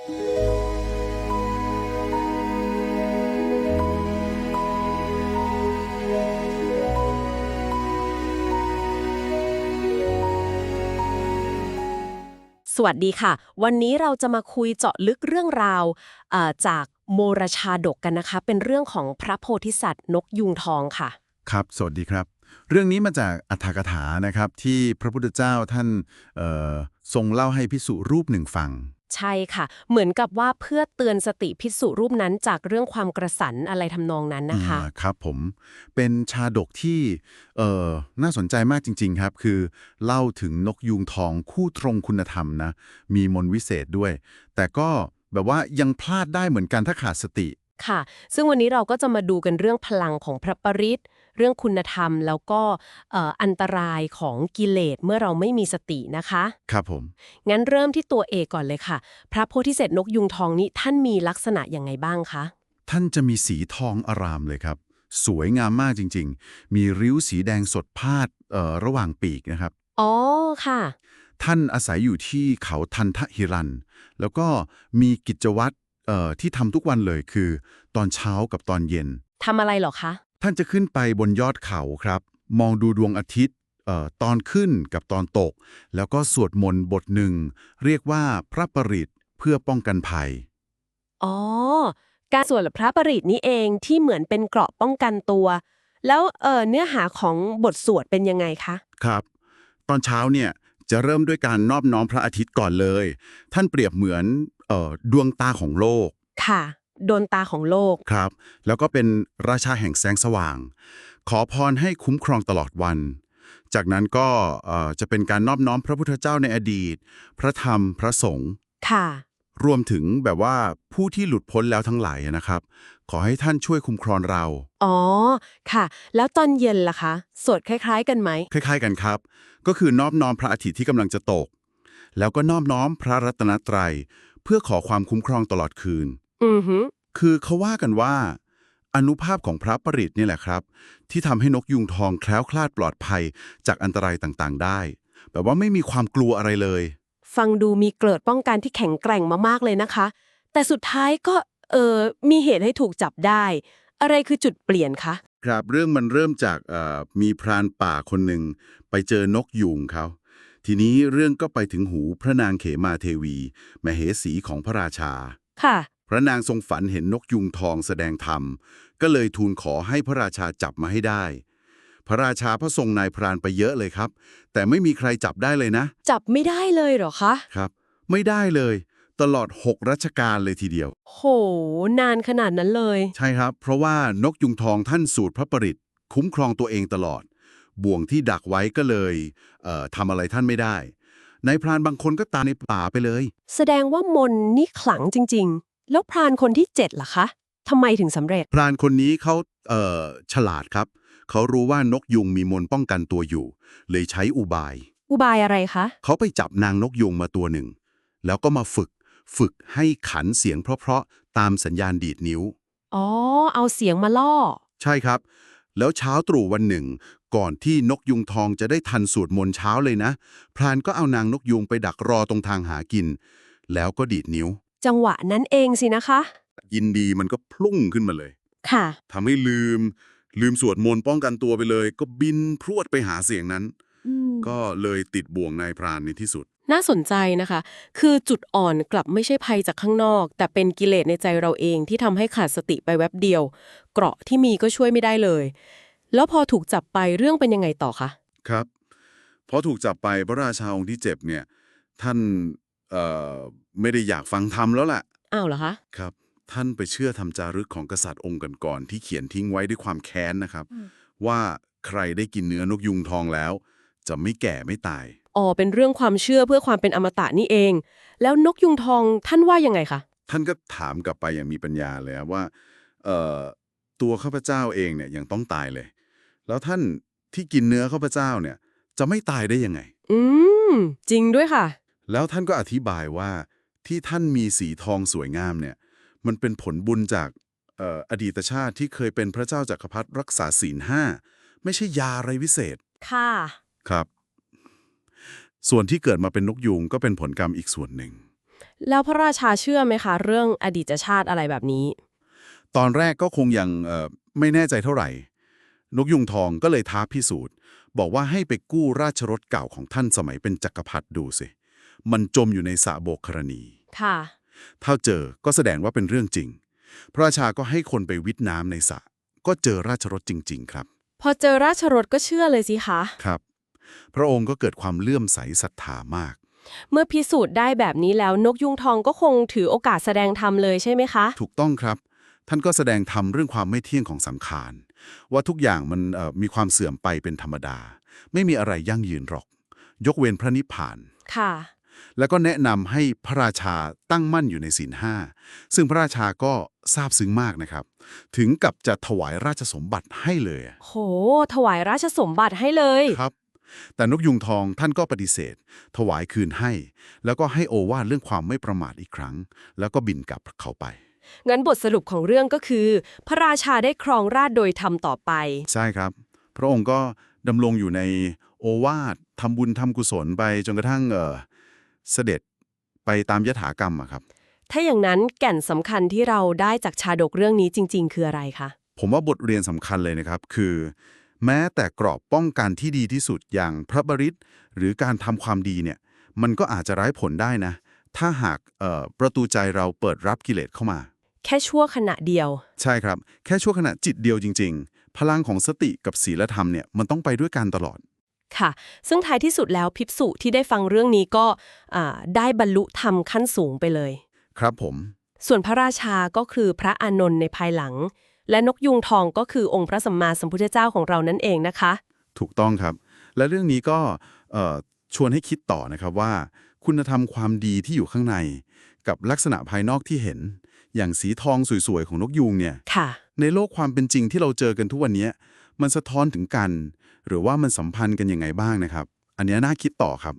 สวัสดีค่ะ วันนี้เราจะมาคุยเจาะลึกเรื่องราวจากโมรชาดกกันนะคะ เป็นเรื่องของพระโพธิสัตว์นกยูงทองค่ะ ครับ สวัสดีครับ เรื่องนี้มาจากอัฏฐกถานะครับที่พระพุทธเจ้าท่านทรงเล่าให้พิสุรูปหนึ่งฟัง ใช่ค่ะ เหมือนกับว่าเพื่อเตือนสติพิสุรูปนั้นจากเรื่องความกระสันอะไรทำนองนั้นนะคะ อ่าครับผมเป็นชาดกที่เอ่อน่าสนใจมากจริง ๆ ครับ คือ เล่าถึงนกยูงทองคู่ตรงคุณธรรมนะ มีมนต์วิเศษด้วย แต่ก็แบบว่ายังพลาดได้เหมือนกันถ้าขาดสติ ค่ะ ซึ่งวันนี้เราก็จะมาดูกันเรื่องพลังของพระปริต เรื่องคุณธรรมแล้วก็เอ่ออันตรายของกิเลสเมื่อเราไม่มีสตินะคะ ครับผม งั้นเริ่มที่ตัวเอกก่อนเลยค่ะ พระโพธิสัตว์นกยุงทองนี้ท่านมีลักษณะยังไงบ้างคะ ท่านจะมีสีทองอารามเลยครับ สวยงามมากจริง ๆ มีริ้วสีแดงสดพาดเอ่อระหว่างปีกนะครับ อ๋อค่ะ ท่านอาศัยอยู่ที่เขาทันทหิรัน แล้วก็มีกิจวัตรเอ่อที่ทำทุกวันเลยคือ ตอนเช้ากับตอนเย็นทำอะไรเหรอคะ ท่านจะขึ้นไปบนยอดเขาครับ มองดูดวงอาทิตย์เอ่อตอนขึ้นกับตอนตก แล้วก็สวดมนต์บทหนึ่ง เรียกว่าพระปริตเพื่อป้องกันภัย อ๋อ การสวดพระปริตนี้เองที่เหมือนเป็นเกราะป้องกันตัว แล้วเออเนื้อหาของบทสวดเป็นยังไงคะ ครับ ตอนเช้าเนี่ยจะเริ่มด้วยการนอบน้อมพระอาทิตย์ก่อนเลย ท่านเปรียบเหมือนเอ่อดวงตาของโลก ค่ะ โดนตาของโลก ครับ แล้วก็เป็นราชาแห่งแสงสว่าง ขอพรให้คุ้มครองตลอดวัน จากนั้นก็เอ่อจะเป็นการนอบน้อมพระพุทธเจ้าในอดีต พระธรรมพระสงฆ์ค่ะ รวมถึงแบบว่าผู้ที่หลุดพ้นแล้วทั้งหลายนะครับ ขอให้ท่านช่วยคุ้มครองเรา อ๋อ ค่ะ แล้วตอนเย็นล่ะคะ สวดคล้าย ๆ กันไหม คล้ายๆกันครับ ก็คือนอบน้อมพระอาทิตย์ที่กำลังจะตก แล้วก็นอบน้อมพระรัตนตรัย เพื่อขอความคุ้มครองตลอดคืน อือหือคือเขาว่ากันว่า อนุภาพของพระปริตนี่แหละครับ ที่ทำให้นกยุงทองแคล้วคลาดปลอดภัยจากอันตรายต่างๆ ได้ แบบว่าไม่มีความกลัวอะไรเลย ฟังดูมีเกริดป้องกันที่แข็งแกร่งมากๆเลยนะคะ แต่สุดท้ายก็เออมีเหตุให้ถูกจับได้ อะไรคือจุดเปลี่ยนคะ ครับเรื่องมันเริ่มจากเอ่อมีพรานป่าคนหนึ่งไปเจอนกยูงเขาทีนี้เรื่องก็ไปถึงหูพระนางเขมาเทวี มเหสีของพระราชา ค่ะ พระนางทรงฝันเห็นนกยุงทองแสดงธรรม ก็เลยทูลขอให้พระราชาจับมาให้ได้ พระราชาพระทรงนายพรานไปเยอะเลยครับ แต่ไม่มีใครจับได้เลยนะ จับไม่ได้เลยเหรอคะ ครับ ไม่ได้เลย ตลอด 6 รัชกาลเลยทีเดียว โห นานขนาดนั้นเลย ใช่ครับ เพราะว่านกยุงทองท่านสูตรพระปริตคุ้มครองตัวเองตลอด บ่วงที่ดักไว้ก็เลยเอ่อทำอะไรท่านไม่ได้นายพรานบางคนก็ตายในป่าไปเลย แสดงว่ามนต์นี่ขลังจริงๆ แล้วพรานคนที่เจ็ดล่ะคะทำไมถึงสำเร็จ พรานคนนี้เขาเอ่อฉลาดครับ เขารู้ว่านกยุงมีมนต์ป้องกันตัวอยู่ เลยใช้อุบาย อุบายอะไรคะ เขาไปจับนางนกยุงมาตัวหนึ่ง แล้วก็มาฝึก ฝึกให้ขันเสียงเพราะๆ ตามสัญญาณดีดนิ้ว อ๋อ เอาเสียงมาล่อ ใช่ครับ แล้วเช้าตรู่วันหนึ่ง ก่อนที่นกยุงทองจะได้ทันสวดมนต์เช้าเลยนะ พรานก็เอานางนกยุงไปดักรอตรงทางหากิน แล้วก็ดีดนิ้ว จังหวะนั้นเองสินะคะ ยินดีมันก็พลุ่งขึ้นมาเลย ค่ะ ทำให้ลืม ลืมสวดมนต์ป้องกันตัวไปเลย ก็บินพรวดไปหาเสียงนั้นก็เลยติดบ่วงนายพรานในที่สุด น่าสนใจนะคะ คือจุดอ่อนกลับไม่ใช่ภัยจากข้างนอก แต่เป็นกิเลสในใจเราเองที่ทำให้ขาดสติไปแวบเดียว เกราะที่มีก็ช่วยไม่ได้เลย แล้วพอถูกจับไปเรื่องเป็นยังไงต่อคะ ครับพอถูกจับไปพระราชาองค์ที่เจ็บเนี่ย ท่าน เอ่อไม่ได้อยากฟังธรรมแล้วแหละอ้าวเหรอคะ ครับ ท่านไปเชื่อทำจารึกของกษัตริย์องค์ก่อนๆที่เขียนทิ้งไว้ด้วยความแค้นนะครับว่าใครได้กินเนื้อนกยุงทองแล้ว จะไม่แก่ไม่ตาย อ๋อ เป็นเรื่องความเชื่อเพื่อความเป็นอมตะนี่เอง แล้วนกยุงทองท่านว่ายังไงคะ ท่านก็ถามกลับไปอย่างมีปัญญาเลยครับว่าเอ่อตัวข้าพเจ้าเองเนี่ยยังต้องตายเลย แล้วท่านที่กินเนื้อข้าพเจ้าเนี่ยจะไม่ตายได้ยังไง อืม จริงด้วยค่ะ แล้วท่านก็อธิบายว่าที่ท่านมีสีทองสวยงามเนี่ย มันเป็นผลบุญจากเอ่ออดีตชาติที่เคยเป็นพระเจ้าจากักรพรรดิรักษาศีลห้าไม่ใช่ยาอะไรวิเศษ ค่ะ ครับ ส่วนที่เกิดมาเป็นนกยูงก็เป็นผลกรรมอีกส่วนหนึ่ง แล้วพระราชาเชื่อไหมคะ เรื่องอดีตชาติอะไรแบบนี้ ตอนแรกก็คงยังเอ่อไม่แน่ใจเท่าไหร่ นกยุงทองก็เลยท้าพิสูจน์ บอกว่าให้ไปกู้ราชรถเก่าของท่านสมัยเป็นจักรพรรดิดูสิ มันจมอยู่ในสระโบกครณี ค่ะ ถ้าเจอก็แสดงว่าเป็นเรื่องจริง พระราชาก็ให้คนไปวิทน้ำในสระก็เจอราชรถจริง ๆ ครับ พอเจอราชรถก็เชื่อเลยสิคะครับ พระองค์ก็เกิดความเลื่อมใสศรัทธามาก เมื่อพิสูจน์ได้แบบนี้แล้วนกยุงทองก็คงถือโอกาสแสดงธรรมเลยใช่ไหมคะ ถูกต้องครับ ท่านก็แสดงธรรมเรื่องความไม่เที่ยงของสังขารว่าทุกอย่างมันเอ่อมีความเสื่อมไปเป็นธรรมดา ไม่มีอะไรยั่งยืนหรอก ยกเว้นพระนิพพาน ค่ะ แล้วก็แนะนำให้พระราชาตั้งมั่นอยู่ในศีลห้าซึ่งพระราชาก็ซาบซึ้งมากนะครับ ถึงกับจะถวายราชสมบัติให้เลย โห ถวายราชสมบัติให้เลย ครับ แต่นกยุงทองท่านก็ปฏิเสธ ถวายคืนให้ แล้วก็ให้โอวาทเรื่องความไม่ประมาทอีกครั้ง แล้วก็บินกลับเขาไป งั้นบทสรุปของเรื่องก็คือ พระราชาได้ครองราชย์โดยธรรมต่อไป ใช่ครับ พระองค์ก็ดำรงอยู่ในโอวาททำบุญทำกุศลไปจนกระทั่งเออ เสด็จไปตามยถากรรมอะครับ ถ้าอย่างนั้นแก่นสำคัญที่เราได้จากชาดกเรื่องนี้จริง ๆ คืออะไรคะ ผมว่าบทเรียนสำคัญเลยนะครับ คือ แม้แต่กรอบป้องกันที่ดีที่สุดอย่างพระบริษหรือการทำความดีเนี่ย มันก็อาจจะร้ายผลได้นะ ถ้าหากเอ่อประตูใจเราเปิดรับกิเลสเข้ามา แค่ชั่วขณะเดียว ใช่ครับ แค่ชั่วขณะจิตเดียวจริง ๆ พลังของสติกับศีลธรรมเนี่ยมันต้องไปด้วยกันตลอด ค่ะ ซึ่งท้ายที่สุดแล้วภิกษุที่ได้ฟังเรื่องนี้ก็อ่าได้บรรลุธรรมขั้นสูงไปเลย ครับผม ส่วนพระราชาก็คือพระอานนท์ในภายหลัง และนกยุงทองก็คือองค์พระสัมมาสัมพุทธเจ้าของเรานั่นเองนะคะ ถูกต้องครับ และเรื่องนี้ก็เอ่อชวนให้คิดต่อนะครับว่า คุณธรรมความดีที่อยู่ข้างใน กับลักษณะภายนอกที่เห็น อย่างสีทองสวยๆของนกยูงเนี่ยค่ะในโลกความเป็นจริงที่เราเจอกันทุกวันนี้ มันสะท้อนถึงกัน หรือว่ามันสัมพันธ์กันยังไงบ้างนะครับ อันนี้น่าคิดต่อครับ